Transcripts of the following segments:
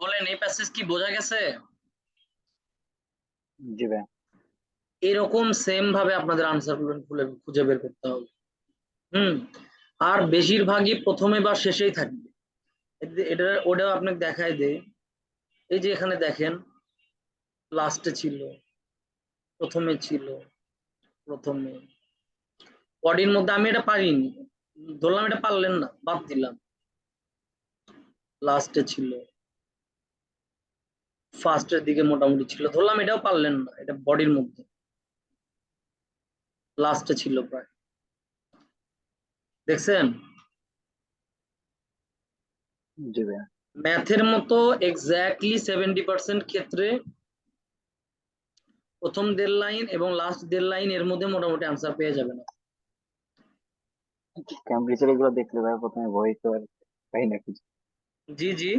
বলেন এই প্যাসেজ কি বোঝা গেছে? জি ভাই এরকম সেম ভাবে আপনাদের আনসারগুলো খুলে খুঁজে বের করতে হবে। হুম? আর বেশিরভাগই প্রথমে বা শেষেই থাকবে। এটা ওটাও আপনাকে দেখাই দেয় এই যে এখানে দেখেন লাস্টে ছিল প্রথমে ছিল প্রথমে। বডির মধ্যে আমি এটা পারিনি। ধরলাম এটা পারলেন না বাদ দিলাম। লাস্টে ছিল। ফার্স্টের দিকে মোটামুটি ছিল। ধরলাম এটাও পারলেন না এটা বডির মধ্যে। লাস্টে ছিল প্রায়। দেখছেন? ম্যাথের মতো এক্স্যাক্টলি সেভেন্টি পার্সেন্ট ক্ষেত্রে প্রথম দেড় লাইন এবং লাস্ট দেড় লাইন এর মধ্যে মোটামুটি আনসার পেয়ে যাবেন ক্যামব্রিজের এগুলো দেখলে ভাই প্রথমে ভয় তো আর পাই না কিছু। জি জি।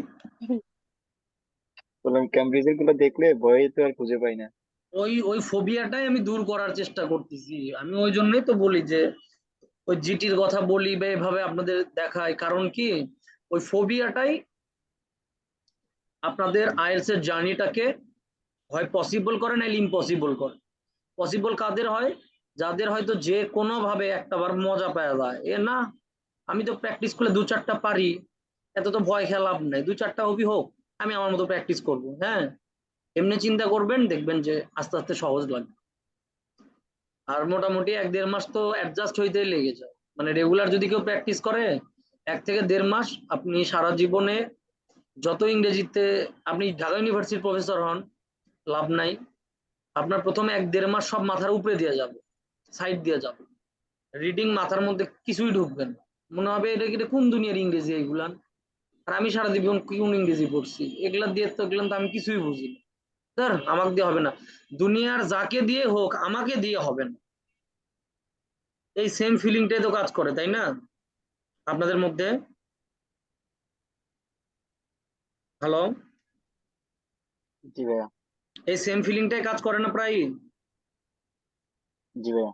বললাম ক্যামব্রিজেরগুলো দেখলে তো আর খুঁজে পাই না। ওই ওই ফোবিয়াটাই আমি দূর করার চেষ্টা করতেছি। আমি ওই জন্যই তো বলি যে, ওই জিটির কথা বলি বা এভাবে আপনাদের দেখাই। কারণ কি? ওই ফোবিয়াটাই আপনাদের আইএলস এর জার্নিটাকে হয় পসিবল করে নাহলে ইম্পসিবল করে। পসিবল কাদের হয়? যাদের হয়তো যে কোনো ভাবে একটা বার মজা পাওয়া যায়। এ না, আমি তো প্র্যাকটিস করলে দু চারটা পারি, এত তো ভয় খেলা নাই। দু চারটা হবি হোক আমি আমার মতো প্র্যাকটিস করব হ্যাঁ? এমনি চিন্তা করবেন, দেখবেন যে আস্তে আস্তে সহজ লাগবে। আর মোটামুটি এক দেড় মাস তো অ্যাডজাস্ট হইতেই লেগে যায়। মানে রেগুলার যদি কেউ প্র্যাকটিস করে, এক থেকে দেড় মাস আপনি সারা জীবনে যত ইংরেজিতে, আপনি ঢাকা ইউনিভার্সিটির প্রফেসর হন, লাভ নাই। আপনার প্রথমে এক দেড় মাস সব মাথার উপরে দিয়ে যাবে সাইড দিয়ে যাবে। রিডিং মাথার মধ্যে কিছুই ঢুকবে না। মনে হবে এটা কোন দুনিয়ার ইংরেজি এইগুলান? আর আমি সারা জীবন কোন ইংরেজি পড়ছি? এগুলা দিয়ে তো এগুলান তো আমি কিছুই বুঝি না। স্যার আমাকে দিয়ে হবে না। দুনিয়ার যাকে দিয়ে হোক আমাকে দিয়ে হবে না। এই সেম ফিলিংটাই তো কাজ করে তাই না? আপনাদের মধ্যে? হ্যালো জি ভাইয়া। এই সেম ফিলিংটাই কাজ করে না প্রায়? জি ভাইয়া।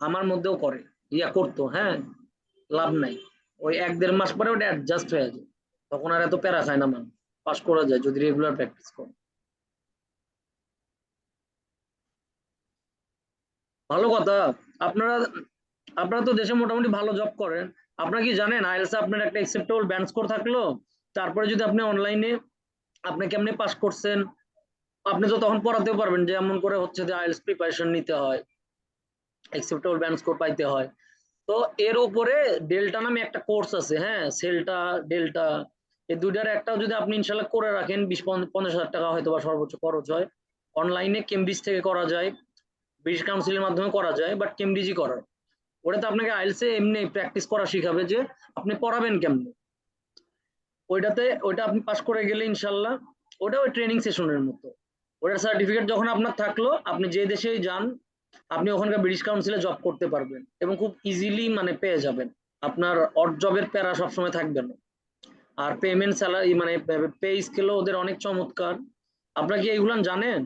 আমার মধ্যেও করে। ইয়া করতো হ্যাঁ? লাভ নাই। ওই এক দেড় মাস পরে ওটা অ্যাডজাস্ট হয়ে যায়। তখন আর এত প্যারা খায় না মানুষ। পাস করা যায়, যদি রেগুলার প্র্যাকটিস করে। ভালো কথা। আপনারা আপনারা তো দেশে মোটামুটি ভালো জব করেন। আপনারা কি জানেন আইএলস আপনার একটা অ্যাকসেপ্টেবল ব্যান্ড স্কোর থাকল? তারপরে যদি আপনি অনলাইনে আপনি কেমনে পাস করছেন? আপনি তো তখন পড়াতেও পারবেন যে এমন করে হচ্ছে যে আইএলস প্রিপারেশন নিতে হয়। অ্যাকসেপ্টেবল ব্যান্ড স্কোর পাইতে হয়। তো এর উপরে ডেল্টা নামে একটা কোর্স আছে হ্যাঁ? সেলটা ডেল্টা এই দুইটার একটাও যদি আপনি ইনশাল্লাহ করে রাখেন, বিশ পঞ্চাশ হাজার টাকা হয়তো বা সর্বোচ্চ খরচ হয়। অনলাইনে কেমব্রিজ থেকে করা যায় ব্রিটিশ কাউন্সিলের মাধ্যমে করা যায় বাট কেমব্রিজই করার। ওটাতে আপনাকে আইলসে এমনি প্র্যাকটিস করা শিখাবে যে আপনি পড়াবেন কেমনে। ওইটাতে, ওইটা আপনি পাস করে গেলে ইনশাল্লাহ ওটা ওই ট্রেনিং সেশনের মতো। ওটার সার্টিফিকেট যখন আপনার থাকল, আপনি যে দেশেই যান, আপনি ওখানকার ব্রিটিশ কাউন্সিলে জব করতে পারবেন এবং খুব ইজিলি মানে পেয়ে যাবেন। আপনার অড জবের প্যারা সবসময় থাকবে না। আর পেমেন্ট স্যালারি মানে পে স্কেলও ওদের অনেক চমৎকার। আপনারা কি এইগুলান জানেন?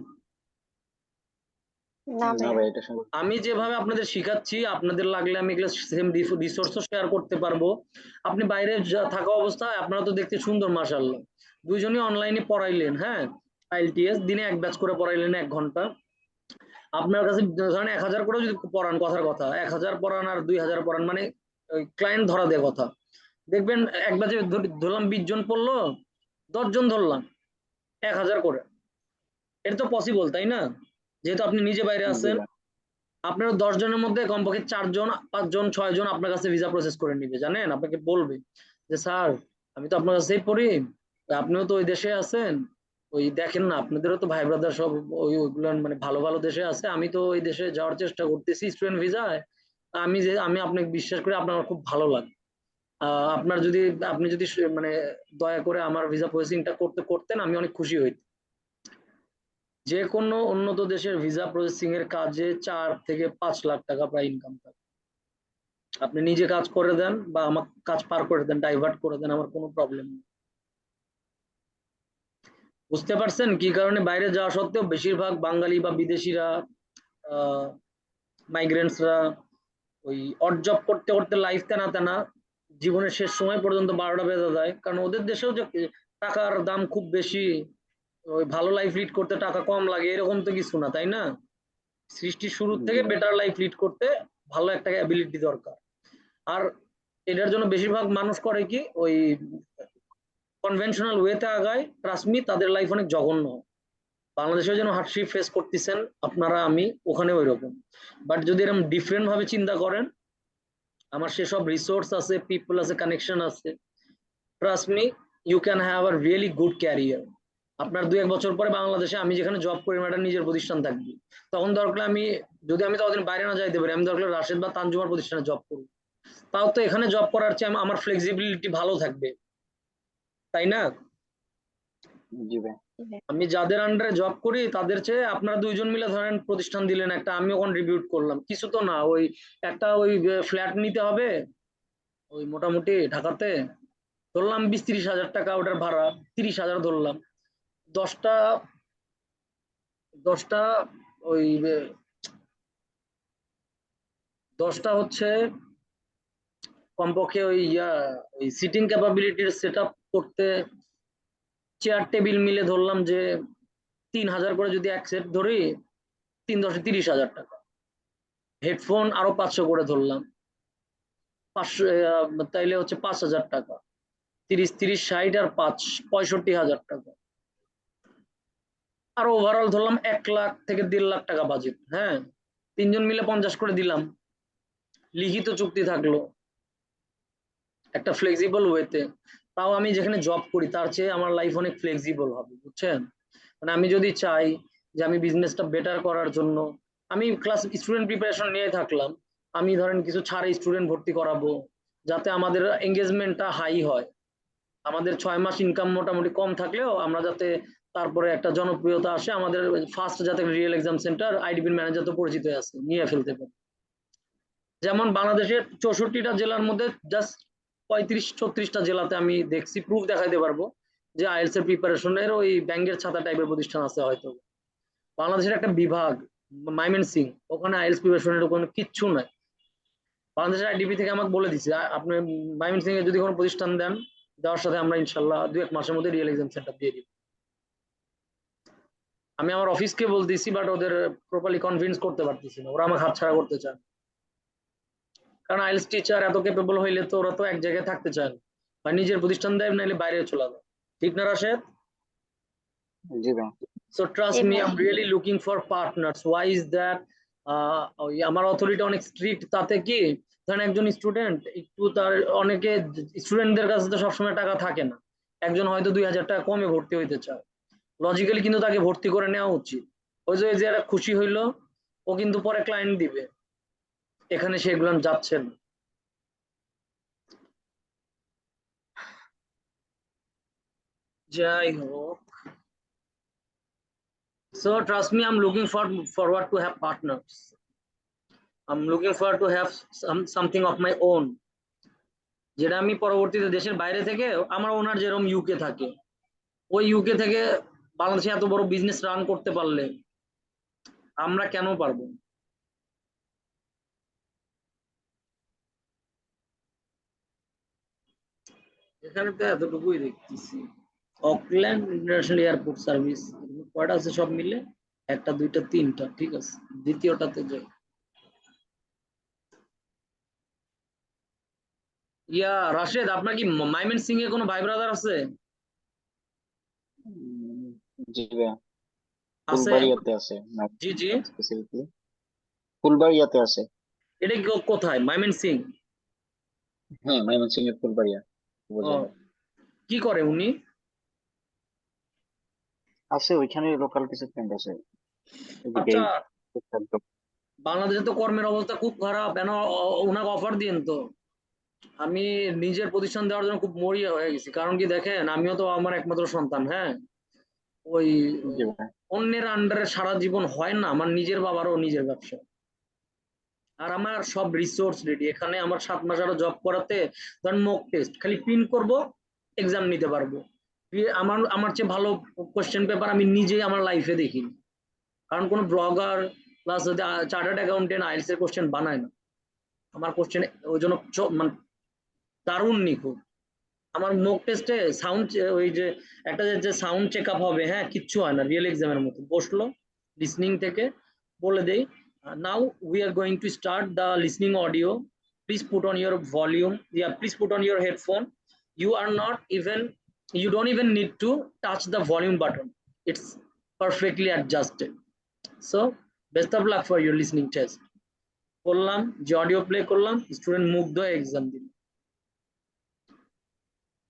আমি যেভাবে আপনাদের শিখাচ্ছি আপনাদের লাগলে আমি এগুলো সেম রিসোর্সও শেয়ার করতে পারব। আপনি বাইরে যা- থাকা অবস্থায় আপনারা তো দেখতে সুন্দর মাশাআল্লাহ। দুইজনই অনলাইনে পড়াইলেন হ্যাঁ? আইএলটিএস দিনে এক ব্যাচ করে পড়াইলেন এক ঘণ্টা। আপনার কাছে ধরেন এক হাজার করেও যদি পড়ান কথার কথা এক হাজার পড়ান আর দুই হাজার পড়ান মানে ক্লায়েন্ট ধরা দেয় কথা। দেখবেন এক ব্যাচে ধর- ধরলাম বিশ জন পড়ল দশ জন ধরলাম এক হাজার করে। এটা তো পসিবল তাই না? যেহেতু আপনি নিজে বাইরে জি আছেন আপনার দশ জনের মধ্যে কমপক্ষে চারজন পাঁচজন ছয় জন আপনার কাছে ভিসা প্রসেস করে নিবে জানেন? আপনাকে বলবে যে স্যার আমি তো আপনার কাছেই পড়ি আপনিও তো ওই দেশে আছেন ওই দেখেন না আপনাদেরও তো ভাই ব্রাদার সব ওই ওইগুলো মানে ভালো ভালো দেশে আছে আমি তো ওই দেশে যাওয়ার চেষ্টা করতেছি স্টুডেন্ট ভিসায় আমি যে আমি আপনাকে বিশ্বাস করি আপনার খুব ভালো লাগে আপনার যদি, আপনি যদি মানে দয়া করে আমার ভিসা প্রসেসিংটা করতে, করতেন, আমি অনেক খুশি হইতাম। যে কোনো উন্নত দেশের ভিসা প্রসেসিং এর কাজে চার থেকে পাঁচ লাখ টাকা প্রায় ইনকাম থাকে। আপনি নিজে কাজ করে দেন বা আমার কাজ পার করে দেন ডাইভার্ট করে দেন, আমার কোনো প্রবলেম নেই। বুঝতে পারছেন কি কারণে? বাইরে যাওয়া সত্ত্বেও বেশিরভাগ বাঙালি বা বিদেশিরা মাইগ্রেন্টসরা ওই অড জব করতে করতে লাইফ তেনা তেনা জীবনের শেষ সময় পর্যন্ত বারোটা বেজে যায়। কারণ ওদের দেশেও যে টাকার দাম খুব বেশি ওই ভালো লাইফ লিড করতে টাকা কম লাগে এরকম তো কিছু না তাই না? সৃষ্টির শুরুর থেকে বেটার লাইফ লিড করতে ভালো একটা অ্যাবিলিটি দরকার। আর এটার জন্য বেশিরভাগ মানুষ করে কি ওই কনভেনশনাল ওয়েতে আগায়। ট্রাস্টমি তাদের লাইফ অনেক জঘন্য। বাংলাদেশেও যেন হার্ডশিপ ফেস করতেছেন আপনারা আমি ওখানে ওই রকম বাট যদি এরকম ডিফারেন্ট ভাবে চিন্তা করেন আমার সেসব রিসোর্স আছে পিপল আছে কানেকশন আছে। Trust me you can have a really good career আপনার দুই এক বছর পরে বাংলাদেশে আমি যেখানে জব করি একটা নিজের প্রতিষ্ঠান থাকবে। তখন দরকার আমি, যদি আমি ততদিন বাইরে না যাইতে পারি, আমি দরকার রাশেদ বা তানজুমার প্রতিষ্ঠানে জব করব। তাও তো এখানে জব করার চেয়ে আমার ফ্লেক্সিবিলিটি ভালো থাকবে। তাই না? জি ভাই। আমি যাদের আন্ডারে জব করি, তাদের চেয়ে আপনারা দুইজন মিলে ধরেন প্রতিষ্ঠান দিলেন একটা, আমিও কন্ট্রিবিউট করলাম। কিছু তো না, ওই একটা ওই ফ্ল্যাট নিতে হবে, ওই মোটামুটি ঢাকাতে, ধরলাম বিশ তিরিশ হাজার টাকা ওটার ভাড়া, তিরিশ হাজার ধরলাম। দশটা দশটা ওই দশটা হচ্ছে কমপক্ষে ওই, ইয়া, ওই সিটিং ক্যাপাবিলিটির সেট করতে চেয়ার টেবিল মিলে ধরলাম যে তিন হাজার করে যদি এক সেট ধরি, তিন দশে তিরিশ হাজার টাকা। হেডফোন আরও পাঁচশো করে ধরলাম। পাঁচশো তাইলে হচ্ছে পাঁচ হাজার টাকা। তিরিশ তিরিশ, ষাট আর পাঁচ, পঁয়ষট্টি হাজার টাকা। আর ওভারঅল ধরলাম এক লাখ থেকে দেড় লাখ টাকা বাজেট হ্যাঁ? তিনজন মিলে পঞ্চাশ করে দিলাম। লিখিত চুক্তি থাকল। একটা ফ্লেক্সিবল ওয়েতে তাও আমি যেখানে জব করি, তার চেয়ে আমার লাইফ অনেক ফ্লেক্সিবল হবে, বুঝছেন? মানে আমি যদি চাই যে আমি বিজনেসটা বেটার করার জন্য, আমি ক্লাস স্টুডেন্ট প্রিপারেশন নিয়ে থাকলাম, আমি ধরেন কিছু ছাড়ে স্টুডেন্ট ভর্তি করাবো, যাতে আমাদের এঙ্গেজমেন্টটা হাই হয়। আমাদের ছয় মাস ইনকাম মোটামুটি কম থাকলেও আমরা যাতে তারপরে একটা জনপ্রিয়তা আসে, আমাদের ফার্স্ট যাতে রিয়েল এক্সাম সেন্টার আইডিবির ম্যানেজার তো পরিচিত আছে, নিয়ে ফেলতে পারে। যেমন বাংলাদেশের চৌষট্টিটা জেলার মধ্যে জাস্ট পঁয়ত্রিশ, ছত্রিশটা জেলাতে আমি দেখছি প্রুফ দেখাইতে পারব যে আইএলস এর প্রিপারেশনের ওই ব্যাংকের ছাতা টাইপের প্রতিষ্ঠান আছে হয়তো। বাংলাদেশের একটা বিভাগ, মাইমেন সিং, ওখানে আইএলস প্রিপারেশনের কোনো কিচ্ছু নাই। বাংলাদেশের আইডিপি থেকে আমাকে বলে দিছে আপনি মাইমেন সিং এ যদি কোনো প্রতিষ্ঠান দেন, দেওয়ার সাথে আমরা ইনশাল্লাহ দু এক মাসের মধ্যে রিয়েল এক্সাম সেন্টার দিয়ে দিব। আমি আমার অফিসকে বলতেছি বাট ওদের প্রপারলি কনভিন্স করতে পারতেছি না। ওরা আমাকে হাতছাড়া করতে চায় না। কারণ আইএলস টিচার এত কেপেবল হইলে তো ওরা তো এক জায়গায় থাকতে চায় না। বা নিজের প্রতিষ্ঠান দেয় নাহলে বাইরে চলে যায় ঠিক না রাশেদ? জি me, Amen. I'm really looking for partners. Why is that? আহ, ওই আমার অথরিটি অনেক স্ট্রিক্ট তাতে কি? ধরেন একজন স্টুডেন্ট একটু তার অনেকে স্টুডেন্টদের কাছে তো সবসময় টাকা থাকে না। একজন হয়তো দুই হাজার টাকা কমে ভর্তি হইতে চায়। লজিক্যালি কিন্তু তাকে ভর্তি করে নেওয়া উচিত। ওই যে ওই যে একটা খুশি হইল ও কিন্তু পরে ক্লায়েন্ট দিবে। এখানে সেগুলো যাচ্ছেন যাই হোক। So trust me I'm looking for forward to have partners I'm looking for to have something of my own যেটা আমি পরবর্তীতে দেশের বাইরে থেকে আমার ওনার যেরকম ইউকে থাকে, ওই ইউকে থেকে বাংলাদেশে এত বড় বিজনেস রান করতে পারলে আমরা কেন পারব এখানে তো এতটুকুই দেখতেছি। অকল্যান্ড ইন্টারন্যাশনাল এয়ারপোর্ট সার্ভিস কয়টা আছে সব মিলে? একটা দুইটা তিনটা ঠিক আছে? দ্বিতীয়টাতে যাই। ইয়া রাশেদ আপনার কি মাইমেন সিং এ কোনো ভাই ব্রাদার আছে? জি ভাই আছে? ফুলবাড়িয়াতে আছে। জি জি। ফুলবাড়িয়াতে আছে। এটা কি কোথায়? মাইমেন সিং? হ্যাঁ মাইমেন সিং এর ফুলবাড়িয়া। কি করে উনি? আছে ওইখানে লোকাল কিছু ফ্রেন্ড আছে। আচ্ছা বাংলাদেশে তো কর্মের অবস্থা খুব খারাপ কেন ওনাকে অফার দিন তো? আমি নিজের প্রতিষ্ঠান দেওয়ার জন্য খুব মরিয়া হয়ে গেছি। কারণ কি দেখেন আমিও তো আমার একমাত্র সন্তান হ্যাঁ? ওই অন্যের আন্ডারে সারা জীবন হয় না আমার নিজের বাবারও নিজের ব্যবসা। আর আমার সব রিসোর্স রেডি এখানে আমার সাত মাস আরও জব করাতে, ধরেন মক টেস্ট খালি প্রিন্ট করব এক্সাম নিতে পারব। আমার আমার চেয়ে ভালো কোশ্চেন পেপার আমি নিজেই আমার লাইফে দেখিনি। কারণ কোনো blogger plus chartered accountant IELTS এর কোশ্চেন বানায় না। আমার কোশ্চেন ওই জন্য মানে দারুণ নিখুঁত। আমার মুক টেস্টে সাউন্ড ওই যে একটা যে- সাউন্ড চেক আপ হবে হ্যাঁ কিচ্ছু হয় না রিয়েল এক্সামের মতো। বসল লিসনিং থেকে বলে দেই now we are going to start the listening audio please put on your volume yeah please put on your headphone you are not even, you don't even need to touch the volume button. It's perfectly adjusted. So, best of luck for your listening test. করলাম যে audio play করলাম student মুগ্ধ exam দিল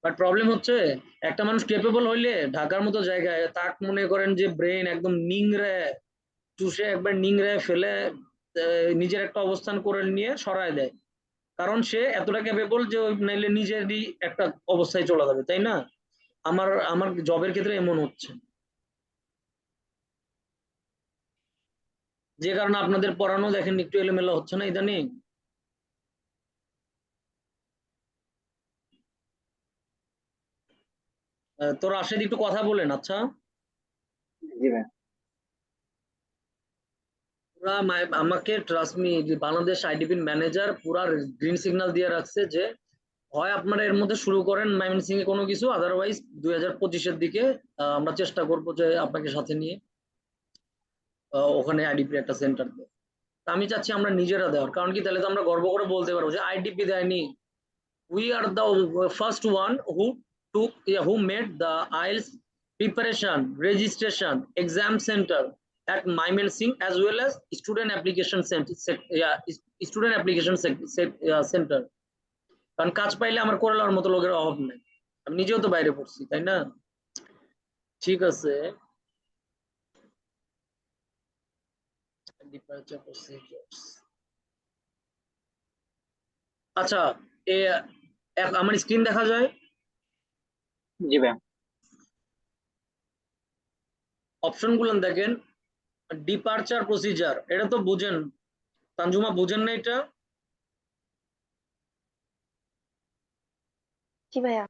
but problem হচ্ছে, একটা মানুষ capable হইলে ঢাকার মতো জায়গায় তাক মনে করেন যে ব্রেন একদম নিংড়ে। চুষে একবার নিংড়ে ফেলে নিজের একটা অবস্থান করে নিয়ে সরায় দেয়। কারণ সে এতটা ক্যাপেবল যে নাইলে নিজেরই একটা অবস্থায় চলে যাবে তাই না? আমার আমার জবের ক্ষেত্রে এমন হচ্ছে। যে কারণে আপনাদের পড়ানো দেখেন একটু এলোমেলো হচ্ছে না ইদানিং? আহ, তো রাশেদ একটু কথা বলেন আচ্ছা। জি ভাই। আমাকে ট্রাস্ট মি বাংলাদেশ আইডিপির ম্যানেজার পুরা গ্রিন সিগন্যাল দিয়ে রাখছে যে, হয় আপনারা এর মধ্যে শুরু করেন ময়মনসিংহে কোনো কিছু আদারওয়াইজ দুই হাজার পঁচিশের দিকে আমরা চেষ্টা করব যে আপনাকে সাথে নিয়ে ওখানে আইডিপি একটা সেন্টার দেয় তা আমি চাচ্ছি আমরা নিজেরা দেওয়ার, কারণ কি তাহলে তো আমরা গর্ব করে বলতে পারব যে আইডিপি দেয়নি। We are the first one who took who made the IELTS preparation registration exam centre at Mymensingh as well as student application center, yeah, student application center. কারণ কাজ পাইলে আমার করে নেওয়ার মতো লোকের অভাব নেই আমি নিজেও তো বাইরে পড়ছি তাই না ঠিক আছে. আচ্ছা এ এক- আমার স্ক্রিন দেখা যায় জি ভাই অপশনগুলো দেখেন ডিপারচার প্রসিজার এটা তো বুঝেন। তানজুমা বুঝেন না এটা? জি ভাইয়া।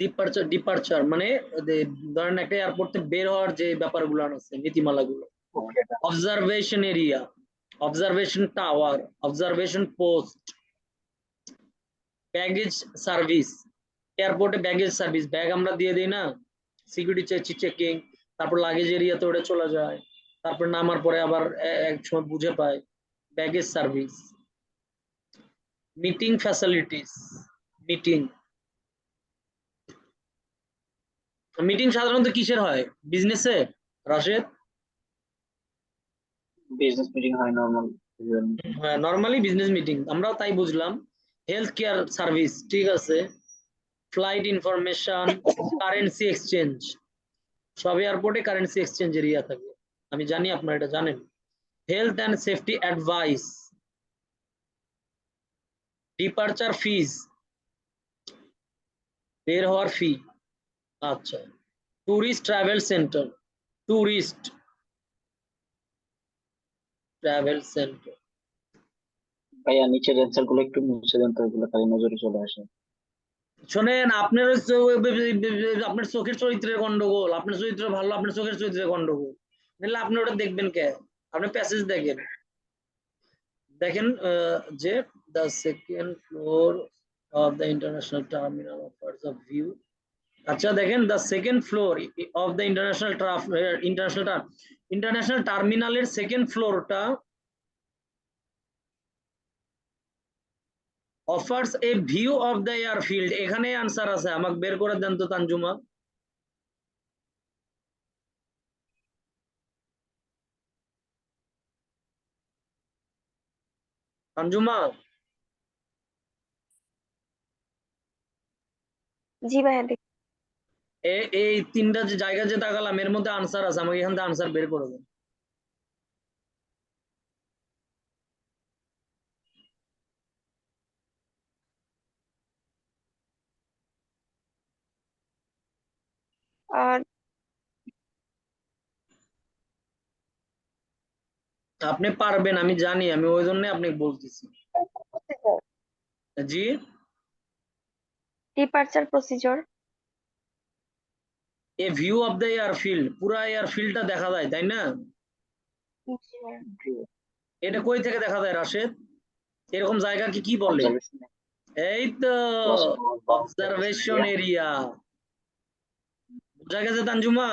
ডিপারচার ডিপারচার মানে ধরেন একটা এয়ারপোর্ট থেকে বের হওয়ার যে ব্যাপারগুলো আছে নীতিমালাগুলো। Observation area observation tower observation post baggage service এয়ারপোর্টে ব্যাগেজ সার্ভিস ব্যাগ আমরা দিয়ে দিই না? সিকিউরিটি চেকিং তারপর লাগেজ এরিয়াতে ওটা চলে যায়। তারপর নামার পরে আবার এক সময় বুঝে পায় baggage service meeting facilities meeting meeting সাধারণত কিসের হয়? বিজনেসে রাশেদ? বিজনেস মিটিং হয় নর্মাল হ্যাঁ নর্মালি বিজনেস মিটিং আমরাও তাই বুঝলাম। হেলথ কেয়ার সার্ভিস ঠিক আছে। ফ্লাইট ইনফরমেশন কারেন্সি এক্সচেঞ্জ সব এয়ারপোর্টে কারেন্সি এক্সচেঞ্জ এরিয়া থাকে। আমি জানি আপনারা এটা জানেন। Health and safety advice departure fees বের হওয়ার ফি আচ্ছা। Tourist travel centre tourist travel centre ভাইয়া নিচের অ্যান্সারগুলো একটু মুছে দেন তো এগুলো খালি নজরে চলে আসে। শোনেন আপনার আপনার চোখের চরিত্রের গন্ডগোল আপনার চরিত্র ভালো আপনার চোখের চরিত্রের গন্ডগোল। নাহলে আপনি ওটা দেখবেন কে? আপনি প্যাসেজ দেখেন। দেখেন যে the second floor of the international terminal offers of view আচ্ছা দেখেন the second floor of the international international international টার্মিনালের সেকেন্ড ফ্লোরটা offers a view of the airfield এখানে আনসার আছে, আমাকে বের করে দেন তো তানজুমা। তানজুমা জি ভাইয়া এই তিনটা যে জায়গা যে তাকালাম এর মধ্যে আনসার আছে আমাকে এখান থেকে আনসার বের করে দেন আর আপনি পারবেন আমি জানি আমি ওই জন্য আপনাকে বলতেছি। জি? Departure procedure a view of the airfield পুরা এয়ারফিল্ডটা দেখা যায় তাই না? এটা কই থেকে দেখা যায় রাশেদ? এরকম জায়গা কি কি বলে? এই তো অবজারভেশন এরিয়া বোঝা গেছে তানজুমা?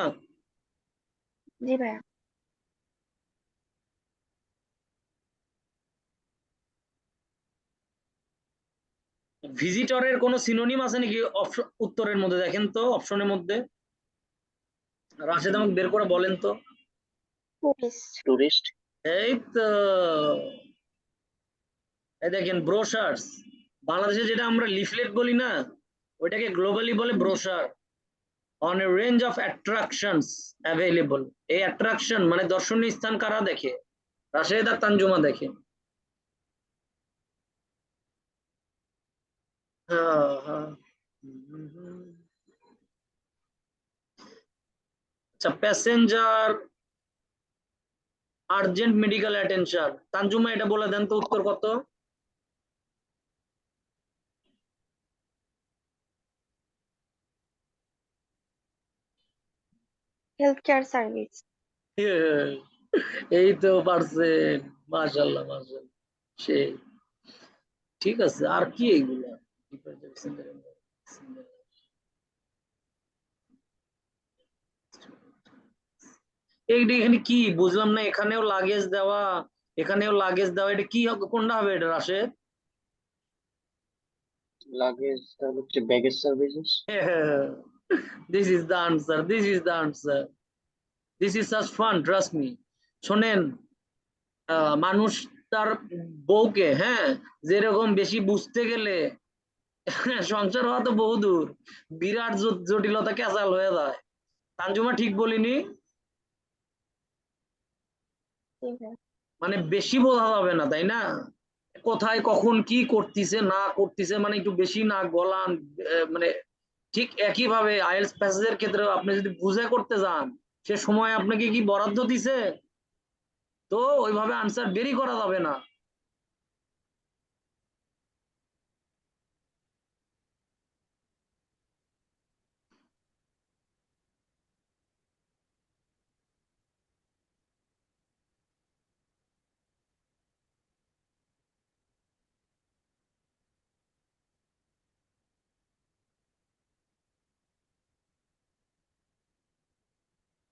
জি ভাইয়া। ভিজিটরের কোনো সিনোনিম আছে নাকি উত্তরের মধ্যে? দেখেন তো অপশনের মধ্যে। রাশেদ আমাকে বের করে বলেন তো। টুরিস্ট টুরিস্ট এই তো। এই দেখেন ব্রোশার্স বাংলাদেশে যেটা আমরা লিফলেট বলি না ওইটাকে গ্লোবালি বলে brochure on a range of attractions available এই অ্যাট্রাকশন মানে দর্শনীয় স্থান কারা দেখে? রাশেদ আর তানজুমা দেখে হ্যাঁ হ্যাঁ হুম, হুম। আচ্ছা passenger urgent medical attention Tanjuma এটা বলে দেন তো উত্তর কত সার্ভিস এই তো পারছেন মাশাল্লাহ মাশাল্লাহ সেই ঠিক আছে আর কি এইগুলা এখানে কি বুঝলাম না এখানেও লাগেজ দেওয়া এখানেও লাগেজ দেওয়া এটা কি হবে কোনটা হবে এটা রাশেদ? লাগেজ হচ্ছে baggage services this is the answer this is the answer this is such fun trust me শোনেন আহ, মানুষ তার বউকে হ্যাঁ যেরকম বেশি বুঝতে গেলে সংসার হওয়া তো বহুদূর বিরাট জটিলতা ক্যাচাল হয়ে যায়। তানজুমা ঠিক বলিনি। মানে বেশি বোঝা যাবে না তাই না? কোথায় কখন কি করতেছে না করতেছে মানে একটু বেশি না গলান মানে ঠিক একই ভাবে আইএলস প্যাসেজের ক্ষেত্রে আপনি যদি বুঝে করতে যান সে সময় আপনাকে কি বরাদ্দ দিছে? তো ওইভাবে আনসার বেরি করা যাবে না।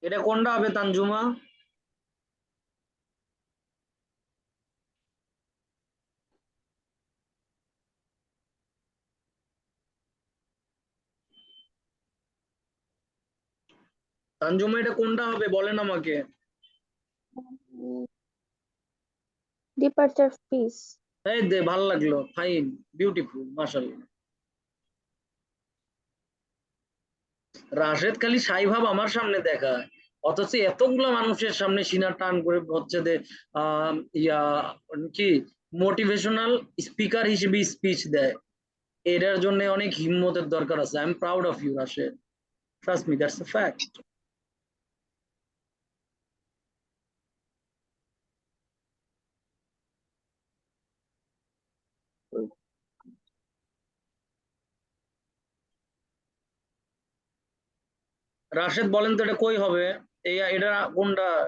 এটা কোনটা হবে তানজুমা? তানজুমা এটা কোনটা হবে? বলেন আমাকে। ডিপার্চার ফিস এই দে ভালো লাগল। ফাইন বিউটিফুল মাশাআল্লাহ। রাশেদ খালি সাই ভাব আমার সামনে দেখায়। অথচ এতগুলো মানুষের সামনে সিনা টান করে হচ্ছে যে ইয়া, কি মোটিভেশনাল স্পিকার হিসেবে স্পিচ দেয়। এটার জন্য অনেক হিম্মতের দরকার আছে। I am proud of you Rashed. Trust me that's a fact Rashed বলেন তো এটা কই হবে? এই এটা কোনটা?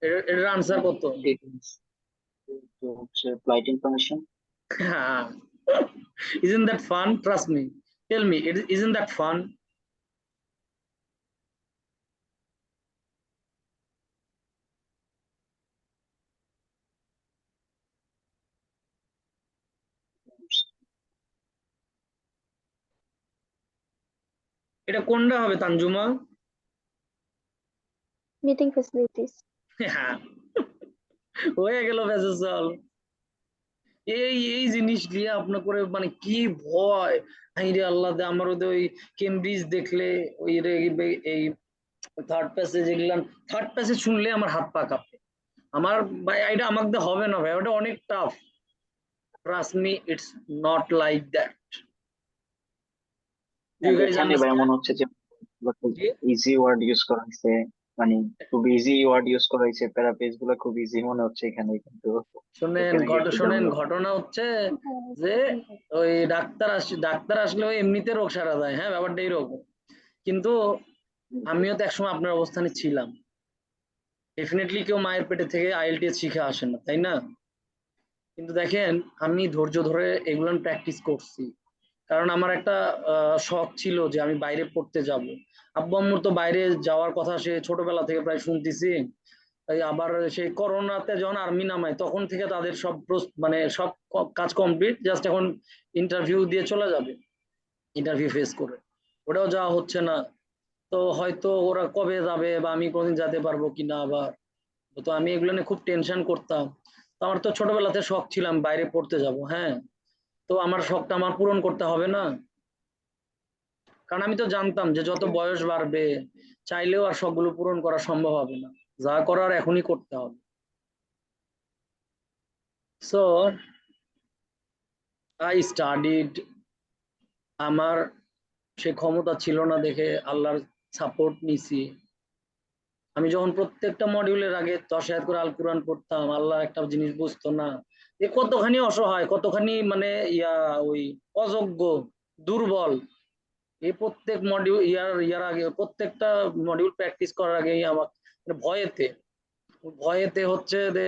এটা- এটার আনসার কত তো হচ্ছে flight information isn't that fun? Trust me. Tell me it, isn't that fun? এটা কোনটা হবে তানজুমা? মিটিং ফ্যাসিলিটিস হয়ে। গেল ফেসল এই এই জিনিস দিয়ে আপনার করে মানে কি ভয়। হাই রে আল্লাহ দে আমারও তো ওই কেমব্রিজ দেখলে ওই রে এই থার্ড প্যাসেজ এগুলান থার্ড প্যাসেজ শুনলে আমার হাত পা কাঁপে। আমার ভাই এটা আমাকে হবে না ভাই ওটা অনেক tough trust me it's not like that এখানে ভাই মনে হচ্ছে যে ইজি ওয়ার্ড ইউজ করা হয়েছে। মানে খুব ইজি ওয়ার্ড ইউজ করা হয়েছে। প্যারাপেজগুলো খুব ইজি মনে হচ্ছে এখানে কিন্তু। শোনেন শোনেন। ঘটনা হচ্ছে যে ওই ডাক্তার আস ডাক্তার আসলে ওই এমনিতে রোগ সারা যায় হ্যাঁ ব্যাপারটা এইরকম কিন্তু আমিও তো একসময় আপনার অবস্থানে ছিলাম। ডেফিনেটলি কেউ মায়ের পেটে থেকে আইএলটিএস শিখে আসে না তাই না? কিন্তু দেখেন আমি ধৈর্য ধরে এগুলো প্র্যাকটিস করছি। কারণ আমার একটা শখ ছিল যে আমি বাইরে পড়তে যাব। আব্বু আম্মুর তো বাইরে যাওয়ার কথা সে ছোটবেলা থেকে প্রায় শুনতেছি। আবার সেই করোনাতে যখন আর্মি নামায়, তখন থেকে তাদের সব মানে সব কাজ কমপ্লিট, জাস্ট এখন ইন্টারভিউ দিয়ে চলে যাবে। ইন্টারভিউ ফেস করে। ওটাও যাওয়া হচ্ছে না। তো হয়তো ওরা কবে যাবে বা আমি কোনদিন যেতে পারব কিনা আবার তো আমি এগুলো নিয়ে খুব টেনশন করতাম। তো আমার তো ছোটবেলাতে শখ ছিলাম বাইরে পড়তে যাব হ্যাঁ। তো আমার শখটা আমার পূরণ করতে হবে না? কারণ আমি তো জানতাম যে যত বয়স বাড়বে, চাইলেও আর শখগুলো পূরণ করা সম্ভব হবে না। যা করার এখনই করতে হবে। সো আই স্টাডিড আমার সে ক্ষমতা ছিল না দেখে আল্লাহর সাপোর্ট নিছি। আমি যখন প্রত্যেকটা মডিউলের আগে দশ হাজার করে আল কোরআন পড়তাম, আল্লাহ একটা জিনিস বুঝতো না। এ কতখানি অসহায়, কতখানি মানে ইয়া, ওই অযোগ্য, দুর্বল। এই প্রত্যেক মডিউল ইয়ার ইয়ার আগে, প্রত্যেকটা মডিউল প্র্যাকটিস করার আগে আমার মানে ভয়েতে ভয়েতে হচ্ছে যে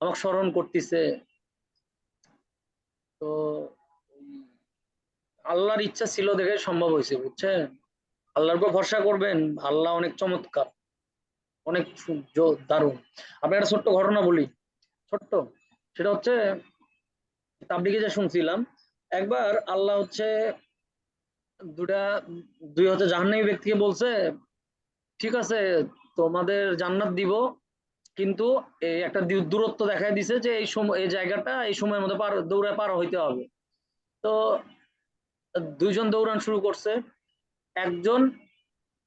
আমাকে স্মরণ করতেছে। তো আল্লাহর ইচ্ছা ছিল দেখে সম্ভব হয়েছে, বুঝছেন? আল্লাহর উপর ভরসা করবেন, আল্লাহ অনেক চমৎকার। অনেক দারুণ। আপনার একটা ছোট্ট ঘটনা বলি। ছোট্ট। সেটা হচ্ছে, তাবলিগে যে শুনছিলাম, একবার আল্লাহ হচ্ছে দুটা, দুই হচ্ছে জাহান্নামী ব্যক্তিকে বলছে, ঠিক আছে, তোমাদের জান্নাত দিব, কিন্তু এই একটা দূরত্ব দেখায় দিছে যে এই সময় এই জায়গাটা এই সময়ের মধ্যে পার দৌড়ে পার হইতে হবে। তো দুইজন দৌড়ান শুরু করছে। একজন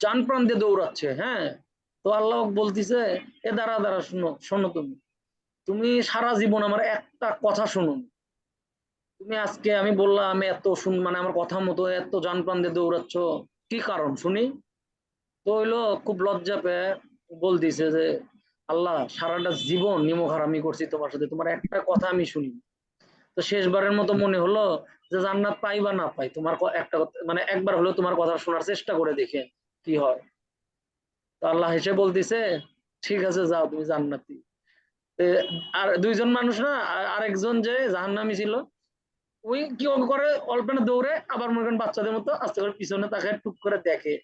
চান প্রাণ দিয়ে দৌড়াচ্ছে হ্যাঁ? তো আল্লাহ বলতিছে, এ দাঁড়া দাঁড়া, শোনো শোনো তুমি। তুমি সারা জীবন আমার একটা কথা শুনুন তুমি আজকে আমি বললাম আমি এত শুন মানে আমার কথা মতো এত জান প্রাণ দিয়ে দৌড়াচ্ছ, কি কারণ শুনি? তো হইল খুব লজ্জা পেয়ে বলতিছে যে, আল্লাহ, সারাটা জীবন নিমক হারামি করছি তোমার সাথে, তোমার একটা কথা আমি শুনি তো শেষবারের মতো মনে হলো যে, জান্নাত পাই বা না পাই, তোমার একটা মানে একবার হলেও তোমার কথা শোনার চেষ্টা করে দেখে কি হয়। তো আল্লাহ হেসে বলতিছে, ঠিক আছে, যাও, তুমি জান্নাতি। আর দুইজন মানুষ না আরেকজন যে জাহান্নামী ছিল ওই কি করে অল্প না দৌড়ে আবার মনে করেন বাচ্চাদের মতো আস্তে করে পিছনে তাকে টুক করে দেখে।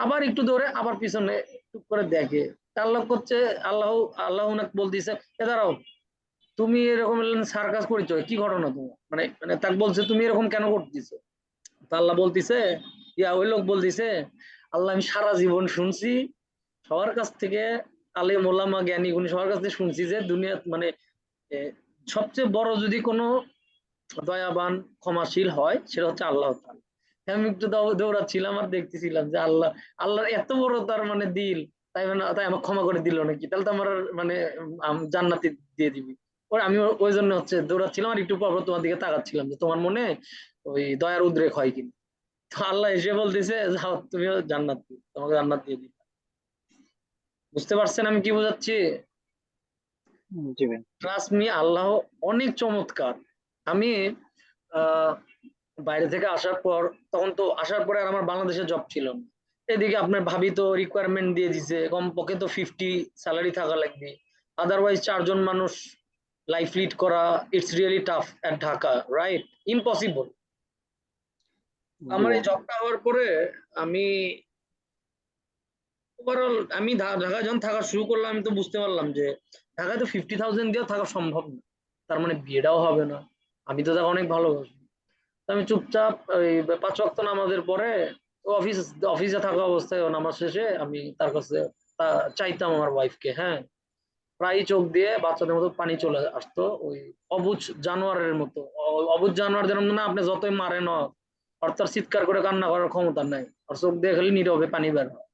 আবার একটু দৌড়ে আবার পিছনে টুক করে দেখে। লোক হচ্ছে আল্লাহ আল্লাহ ওনাকে বলতেছে, এ, দাঁড়াও, তুমি এরকম সার্কাস করেছ কি ঘটনা তোমার? মানে মানে তাকে বলছে, তুমি এরকম কেন করতেছো? তা আল্লাহ বলতিছে, ইয়া, ওই লোক বলতিছে আল্লাহ আমি সারা জীবন শুনছি। সবার কাছ থেকে আলে মোলামা জ্ঞানী গুণী সবার কাছ থেকে শুনছি যে দুনিয়া মানে সবচেয়ে বড় যদি কোনো দয়াবান, ক্ষমাশীল হয়, সেটা হচ্ছে আল্লাহ। আমি একটু দৌড়াচ্ছিলাম আর দেখতেছিলাম যে আল্লাহ, আল্লাহর এত বড় তার মানে দিল, তাই মানে তাই আমার ক্ষমা করে দিল নাকি? তাহলে তো আমার মানে জান্নাতি দিয়ে দিবি। ওর আমি ওই জন্য হচ্ছে দৌড়াচ্ছিলাম আর একটু পর তোমার দিকে তাকাচ্ছিলাম যে তোমার মনে ওই দয়ার উদ্রেক হয় কিনা। তো আল্লাহ এসে বলতেছে যাও তুমিও জান্নাত তোমাকে জান্নাত দিয়ে দিবে বুঝতে পারছেন আমি কি বোঝাচ্ছি? হুম, ট্রাস্ট মি আল্লাহ অনেক চমৎকার। আমি বাইরে থেকে আসার পর তখন তো আসার পরে আর আমার বাংলাদেশে জব ছিল না। এদিকে আপনার ভাবি তো রিকোয়ারমেন্ট দিয়ে দিছে কমপক্ষে তো ফিফটি স্যালারি থাকা লাগবে। আদারওয়াইজ চারজন মানুষ লাইফ লিড করা it's really tough at Dhaka right impossible আমার এই। জবটা হওয়ার পরে আমি ওভারঅল আমি ঢা- ঢাকায় যখন থাকা শুরু করলাম আমি তো বুঝতে পারলাম যে ঢাকায় তো ফিফটি থাউজেন্ড দিয়েও থাকা সম্ভব না। তার মানে বিয়েটাও হবে না। আমি তো তাকে অনেক ভালোবাসি। তো আমি চুপচাপ ওই পাঁচ ওয়াক্ত নামাজের পরে অফিস অফিসে থাকা অবস্থায় নামাজ শেষে আমি তার কাছে চাইতাম আমার ওয়াইফকে হ্যাঁ। প্রায় চোখ দিয়ে বাচ্চাদের মতো পানি চলে আসতো ওই অবুজ জানোয়ারের মতো। অবুজ জানোয়ার যেরকম না আপনি যতই মারেন তার চিৎকার করে কান্না করার ক্ষমতা নাই। আর চোখ দিয়ে খালি নীরবে পানি বের হয়।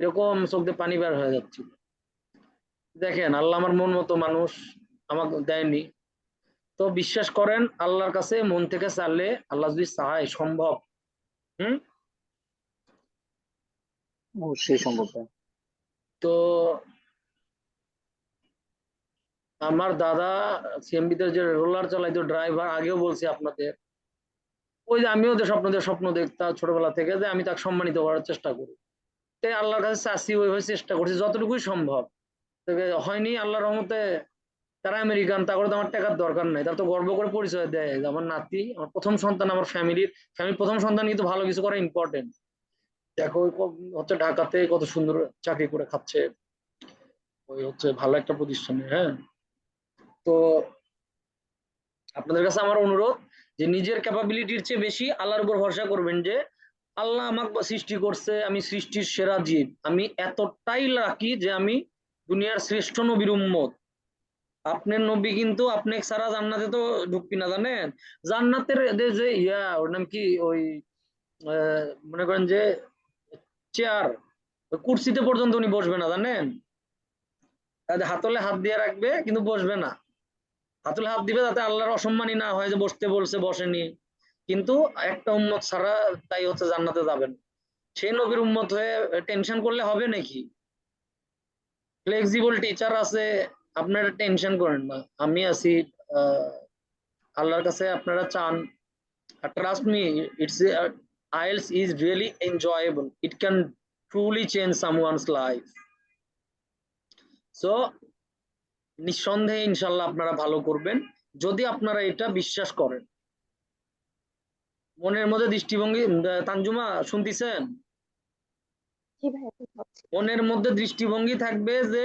এরকম চোখ দিয়ে পানি বের হয়ে যাচ্ছিল দেখেন আল্লাহ আমার মন মতো মানুষ আমাকে দেয়নি। তো বিশ্বাস করেন আল্লাহর কাছে মন থেকে চাইলে আল্লাহ যদি চায় সম্ভব। হম? অবশ্যই সম্ভব তো আমার দাদা সিএমবিতে যে রোলার চালাইতো ড্রাইভার আগেও বলছি আপনাদের ওই যে আমিও যে স্বপ্ন দিয়ে স্বপ্ন দেখতাম ছোটবেলা থেকে যে আমি তাকে সম্মানিত করার চেষ্টা করি। তাই আল্লাহর কাছে চাষি ওইভাবে চেষ্টা করছি, যতটুকুই সম্ভব। হয়নি আল্লাহর রহমতে তারা আমেরিকান তারপরে তো আমার টাকার দরকার নাই। তারা তো গর্ব করে পরিচয় দেয় যে আমার নাতি, আমার প্রথম সন্তান আমার ফ্যামিলির ফ্যামিলির প্রথম সন্তান কিন্তু ভালো কিছু করা ইম্পর্টেন্ট দেখো হচ্ছে ঢাকাতে কত সুন্দর চাকরি করে খাচ্ছে। ওই হচ্ছে ভালো একটা প্রতিষ্ঠানে হ্যাঁ। তো আপনাদের কাছে আমার অনুরোধ যে নিজের ক্যাপাবিলিটির চেয়ে বেশি আল্লাহর উপর ভরসা করবেন যে, আল্লাহ আমাকে সৃষ্টি করছে, আমি সৃষ্টির সেরা জীব। আমি এতটাই রাখি যে আমি দুনিয়ার শ্রেষ্ঠ নবীর উম্মত। আপনার নবী কিন্তু আপনি সারা জান্নাতে তো ঢুকবি না, জানেন? জান্নাতের এদের যে ইয়া, ওর নাম কি? ওই মনে করেন যে চেয়ার কুর্সিতে পর্যন্ত উনি বসবে না, জানেন? হাতলে হাত দিয়ে রাখবে, কিন্তু বসবে না। হাতলে হাত দিবে যাতে আল্লাহর অসম্মানী না হয় যে বসতে বলছে, বসেনি। কিন্তু একটা উম্মত ছাড়া তাই হচ্ছে জান্নাতে যাবেন। সেই নবীর উম্মত হয়ে টেনশন করলে হবে নাকি? ফ্লেক্সিবল টিচার আছে, আপনারা টেনশন করেন না। আমি আছি আল্লাহর কাছে আপনারা চান। Trust me it's IELTS is really enjoyable it can truly change someone's life so নিঃসন্দেহে ইনশাল্লাহ আপনারা ভালো করবেন। যদি আপনারা এটা বিশ্বাস করেন। মনের মধ্যে দৃষ্টিভঙ্গি তানজুমা শুনতেছেন। মনের মধ্যে দৃষ্টিভঙ্গি থাকবে যে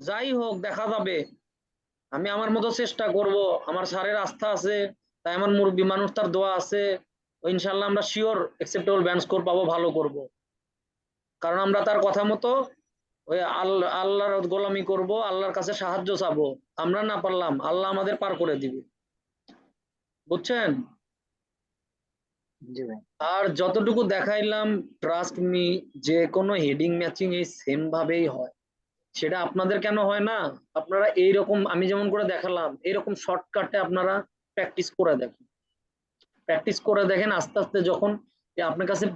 যাই হোক দেখা যাবে। আমি আমার মতো চেষ্টা করব। আমার স্যারের আস্থা আছে তাই আমার মুরব্বী মানুষ তার দোয়া আছে। ইনশাল্লাহ আমরা শিওর অ্যাকসেপ্টেবল ব্যান্ড স্কোর পাবো ভালো করব। কারণ আমরা তার কথা মতো ওই আল্লাহ আল্লাহর গোলামি করব আল্লাহর কাছে সাহায্য চাবো। আমরা না পারলাম আল্লাহ আমাদের পার করে দিবে। বুঝছেন? আর যতটুকু দেখাইলাম ট্রাস্ট মি যে কোনো হেডিং ম্যাচিং এই সেম ভাবেই হয়। সেটা আপনাদের কেন হয় না? আপনারা এইরকম আমি যেমন করে দেখালাম এইরকম শর্টকাটে আপনারা প্র্যাকটিস করে দেখেন। প্র্যাকটিস করে দেখেন আস্তে আস্তে যখন আপনার কাছে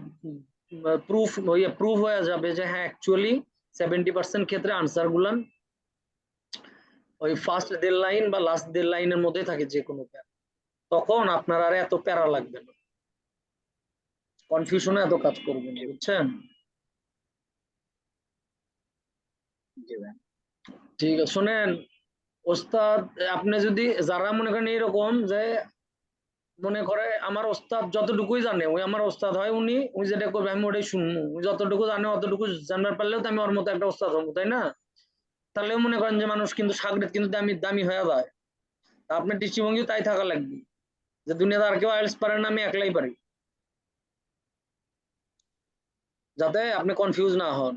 প্রুফ ইয়ে প্রুফ হয়ে যাবে যে হ্যাঁ অ্যাকচুয়ালি সেভেন্টি পার্সেন্ট ক্ষেত্রে আনসার গুলান ওই ফার্স্ট দেড় লাইন বা লাস্ট দেড় লাইনের মধ্যে থাকে যে কোনো প্যারা তখন আপনার আর এত প্যারা লাগবে না। কনফিউশনে এত কাজ করবেন বুঝছেন? ঠিক আছে শোনেন ওস্তাদ আপনি যদি যারা মনে করেন এরকম যে মনে করে আমার ওস্তাদ যতটুকুই জানে, ওই আমার ওস্তাদ হয় উনি উনি যেটা করবে আমি ওটাই শুনব। যতটুকু জানে অতটুকু জানবার পারলেও তো আমি ওর মতো একটা ওস্তাদ হব, তাই না? তাহলেও মনে করেন যে মানুষ কিন্তু সাগরেদ কিন্তু দামি দামি হয়ে যায়। আপনার দৃষ্টিভঙ্গি তাই থাকা লাগবে, যে দুনিয়াতে আর কেউ আইলস পারে না, আমি একলাই পারি। যাতে আপনি কনফিউজ না হন।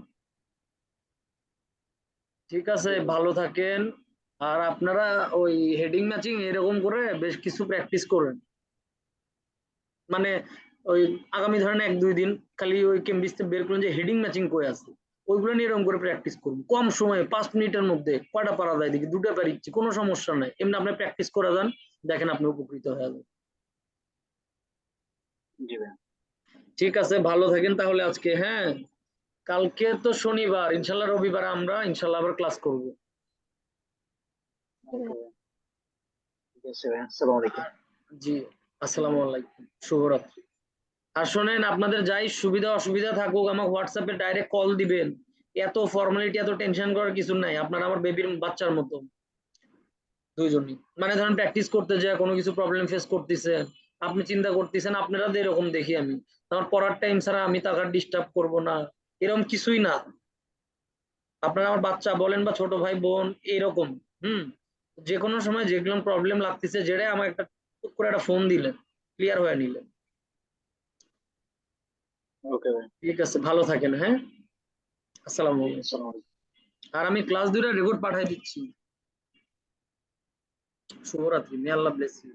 ঠিক আছে, ভালো থাকেন। আর আপনারা ওই হেডিং ম্যাচিং এরকম করে বেশ কিছু প্র্যাকটিস করেন। মানে ওই আগামী ধরেন এক দুই দিন খালি ওই কেমব্রিজতে বের করুন যে হেডিং ম্যাচিং কই আছে? ওইগুলো নিয়ে এরকম করে প্র্যাকটিস করুন কম সময়ে পাঁচ মিনিটের মধ্যে কয়টা পারা যায় দেখি দুটো পারিচ্ছি কোনো সমস্যা নাই। এমনি আপনি প্র্যাকটিস করে যান দেখেন আপনি উপকৃত হয়ে যাবেন। ঠিক আছে ভালো থাকেন তাহলে আজকে হ্যাঁ? কালকে তো শনিবার ইনশাল্লাহ রবিবার আমরা ইনশাল্লাহ আবার ক্লাস করব। জি। আসসালামু আলাইকুম, শুভরাত্রি। আর শোনেন, আপনাদের যাই সুবিধা অসুবিধা থাকুক, আমাকে হোয়াটসঅ্যাপে ডাইরেক্ট কল দিবেন। এত ফর্মালিটি এত টেনশন করার কিছু নাই। আপনার আমার বেবির বাচ্চার মতো। দুইজনই। মানে ধরেন প্র্যাকটিস করতে যায়, কোনো কিছু প্রবলেম ফেস করতেছে, আপনি চিন্তা করতেছেন আপনারা তো এরকম দেখি আমি। আমার পড়ার টাইম ছাড়া আমি তাকে ডিস্টার্ব করব না। এরকম কিছুই না। আপনারা আমার বাচ্চা বলেন বা ছোট ভাই, বোন, এরকম। হুম? যে কোনো সময় যেগুলো প্রবলেম লাগতেছে যেটা আমার একটা করে একটা ফোন দিলেন ক্লিয়ার হয়ে নিলেন। ওকে ভাই। ঠিক আছে ভালো থাকেন হ্যাঁ? আসসালাম আলাইকুম। আসসালামু আলাইকুম। আর আমি ক্লাস দুইটা রেকর্ড পাঠাই দিচ্ছি। শুভরাত্রি মে আল্লাহ ব্লেস ইউ